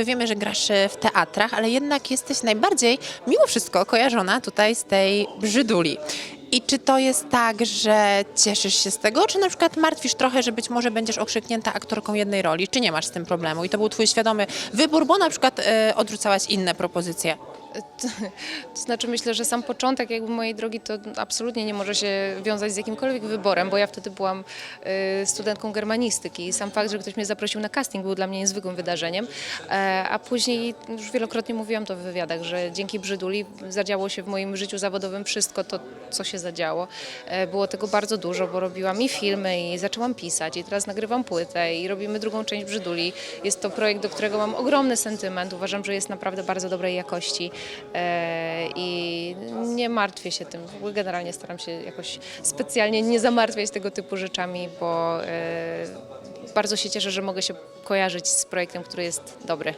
My wiemy, że grasz e, w teatrach, ale jednak jesteś najbardziej, mimo wszystko, kojarzona tutaj z tej brzyduli. I czy to jest tak, że cieszysz się z tego, czy na przykład martwisz trochę, że być może będziesz okrzyknięta aktorką jednej roli, czy nie masz z tym problemu? I to był twój świadomy wybór, bo na przykład e, odrzucałaś inne propozycje. To, znaczy myślę, że sam początek jakby mojej drogi to absolutnie nie może się wiązać z jakimkolwiek wyborem, bo ja wtedy byłam y, studentką germanistyki i sam fakt, że ktoś mnie zaprosił na casting był dla mnie niezwykłym wydarzeniem, e, a później już wielokrotnie mówiłam to w wywiadach, że dzięki Brzyduli zadziało się w moim życiu zawodowym wszystko to, co się zadziało. E, było tego bardzo dużo, bo robiłam i filmy i zaczęłam pisać i teraz nagrywam płytę i robimy drugą część Brzyduli. Jest to projekt, do którego mam ogromny sentyment, uważam, że jest naprawdę bardzo dobrej jakości i nie martwię się tym. Generalnie staram się jakoś specjalnie nie zamartwiać tego typu rzeczami, bo e, bardzo się cieszę, że mogę się kojarzyć z projektem, który jest dobry.